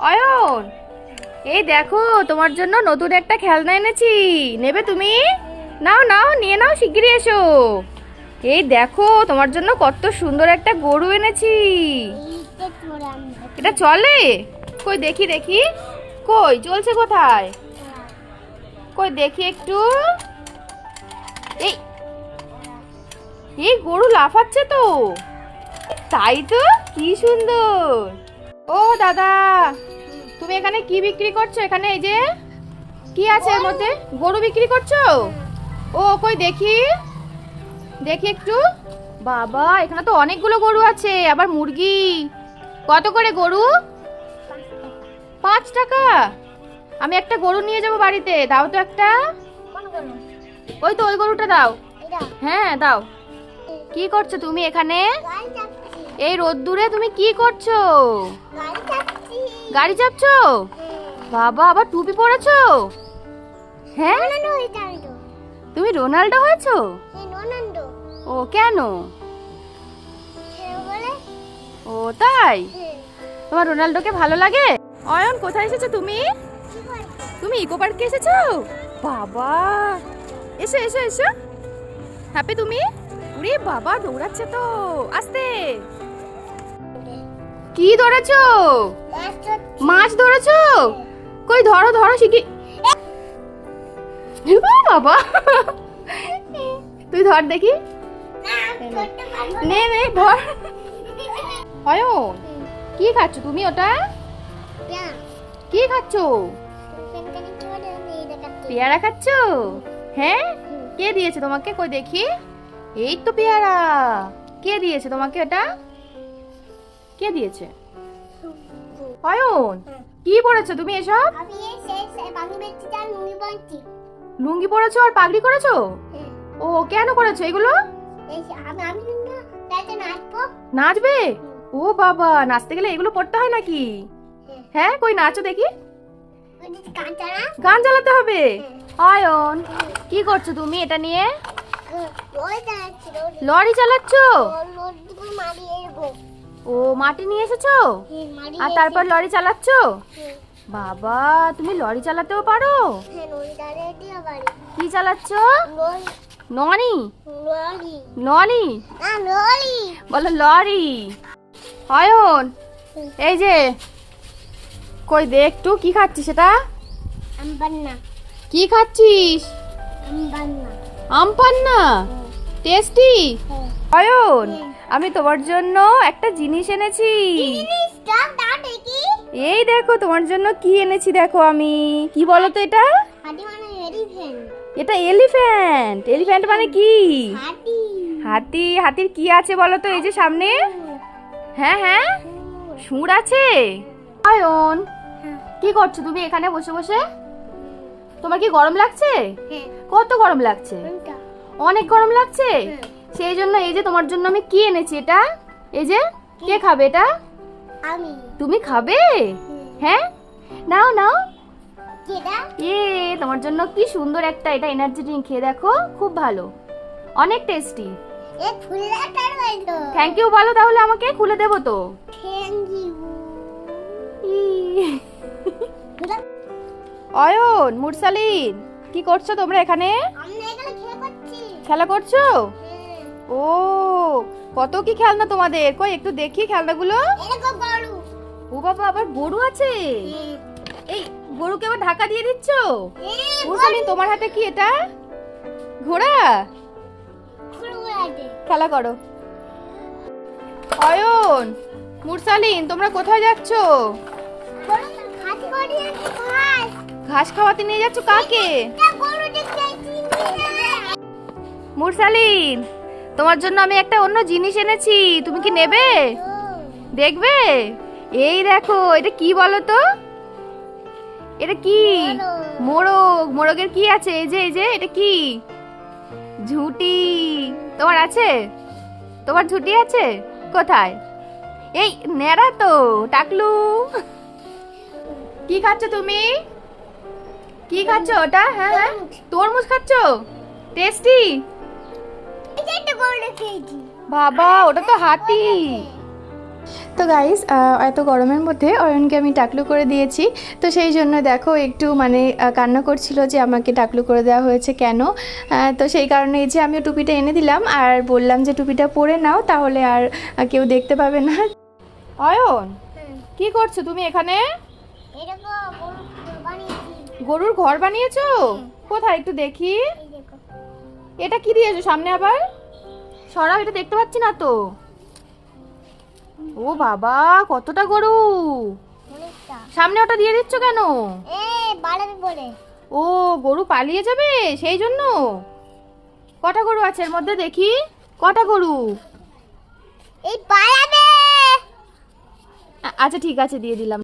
অয়ন, এই দেখো, তোমার জন্য নতুন একটা খেলনা এনেছি। নেবে তুমি? নাও নাও, নিয়ে নাও, শিগগিরই এসো। এই দেখো, তোমার জন্য কত সুন্দর একটা গরু এনেছি। এটা চলে? কই, দেখি দেখি। কই, চলছে কোথায়? কই, দেখি একটু। এই এই গরু লাফাচ্ছে তো। তাই তো? কি সুন্দর। ও দাদা। তুমি এখানে কি বিক্রি করছ? এখানে এই যে কি আছে এর মধ্যে? গরু বিক্রি করছ? ও কই দেখি। দেখি একটু। বাবা এখানে তো অনেকগুলো গরু আছে। আবার মুরগি। কত করে গরু? পাঁচ টাকা। আমি একটা গরু নিয়ে যাব বাড়িতে। দাও তো একটা। ওই তো ওই গরুটা দাও। হ্যাঁ দাও। কি করছ তুমি এখানে? এই রোদ্দুরে তুমি কি করছ? গাড়ি চাপছো? বাবা আবার টুপি পরেছো? হ্যাঁ? তুমি রোনাল্ডো হয়েছো? ও কেন? ও তাই? তোমার রোনাল্ডোকে ভালো লাগে? অয়ন কোথায় এসেছ তুমি? তুমি ইকো পার্কে এসেছ? বাবা। এসো এসো এসো। হ্যাপি তুমি? উরে বাবা দৌড়াচ্ছে তো। আস্তে কি ধরেছো? মাছ ধরেছো? কই ধরো ধরো শিখি বাবা। তুই ধর দেখি। নে নে, ধর। অয়ন, কি খাচ্ছ তুমি ওটা? কি খাচ্ছ? পেয়ারা খাচ্ছ? হ্যাঁ? কে দিয়েছে তোমাকে? কই দেখি। এই তো পেয়ারা। কে দিয়েছে তোমাকে এটা কে দিয়েছে? অয়ন কি পড়েছো তুমি এসব? লুঙ্গি পরেছো আর পাগড়ি করেছ? ও কেন করেছ এগুলো? নাচবে। ও বাবা নাচতে গেলে এগুলো পড়তে হয় নাকি? হ্যাঁ। কই নাচো দেখি। গান চালাতে হবে? অয়ন কি করছ তুমি এটা নিয়ে? লরি চালাচ্ছ? ও মাটি নিয়ে এসেছ? আর তারপর লরি চালাচ্ছ? বাবা তুমি লরি চালাতেও পারো? কি চালাচ্ছ? ননি? ননি? বলো লরি। অয়ন এই যে কই দে একটু কি খাচ্ছিস সেটা? কি খাচ্ছিস? আম পান্না। টেস্টি? অয়ন আমি তোমার জন্য একটা জিনিস এনেছি। এই দেখো তোমার জন্য কি এনেছি দেখো আমি। কি বলো তো এটা? এটা এলিফ্যান্ট এলিফ্যান্ট মানে কি? হাতি হাতির কি আছে বলো তো এই যে সামনে? হ্যাঁ হ্যাঁ। সুর আছে? অয়ন কি করছ তুমি এখানে বসে বসে? তোমার কি গরম লাগছে? কত গরম লাগছে? অনেক গরম লাগছে? সেই জন্য এই যে তোমার জন্য আমি কি এনেছি এটা? এই যে কে খাবে এটা? আমি। তুমি খাবে? হ্যাঁ? নাও নাও। এ তোমার জন্য কি সুন্দর একটা এটা এনার্জি ড্রিঙ্ক খেয়ে দেখো খুব ভালো। অনেক টেস্টি থ্যাংক ইউ বলো তাহলে আমাকে খুলে দেবো তো। অয়ন মুরসালিন কি করছ তোমরা এখানে? খেলা করছ? ও কত কি খেলনা তোমাদের? কই একটু দেখি খেলনাগুলো। ও বাবা আবার গরু আছে? এই গরুকে আবার ঢাকা দিয়ে দিচ্ছ? মুরসালিন তোমার হাতে কি এটা? ঘোড়া? খেলা করো। অয়ন মুরসালিন তোমরা কোথায় যাচ্ছ? ঘাস। খাওয়াতে নিয়ে যাচ্ছ কাকে? মুরসালিন তোমার জন্য আমি একটা অন্য জিনিস এনেছি, তুমি কি নেবে? দেখবে? এই দেখো, এটা কি বলো তো এটা কি? মোরগ। মোরগের কি আছে? এই যে এই যে, এটা কি? ঝুটি। তোমার আছে? তোমার ঝুটি আছে? কোথায়? এই নেড়া তো, টাকলু। কি খাচ্ছ তুমি? কি খাচ্ছ ওটা? হ্যাঁ হ্যাঁ। তরমুজ খাচ্ছ? টেস্টি? বাবা ওটা তো হাতি। তো গাইস এত গরমের মধ্যে অয়নকে আমি টাকলু করে দিয়েছি। তো সেই জন্য দেখো একটু মানে কান্না করছিল যে আমাকে টাকলু করে দেওয়া হয়েছে কেন? তো সেই কারণে এই যে আমিও টুপিটা এনে দিলাম আর বললাম যে টুপিটা পরে নাও তাহলে আর কেউ দেখতে পাবে না। অয়ন কি করছ তুমি এখানে? গরুর ঘর বানিয়েছো। কোথায়? একটু দেখি। এটা কি দিয়েছ সামনে আবার? সরাও এটা দেখতে পাচ্ছি না তো। ও বাবা কতটা গরু। সামনে ওটা দিয়ে দিচ্ছ কেন? ও গরু পালিয়ে যাবে? সেই জন্য? কটা গরু আছে এর মধ্যে দেখি। কটা গরু? এই আ- আচ্ছা ঠিক আছে দিয়ে দিলাম।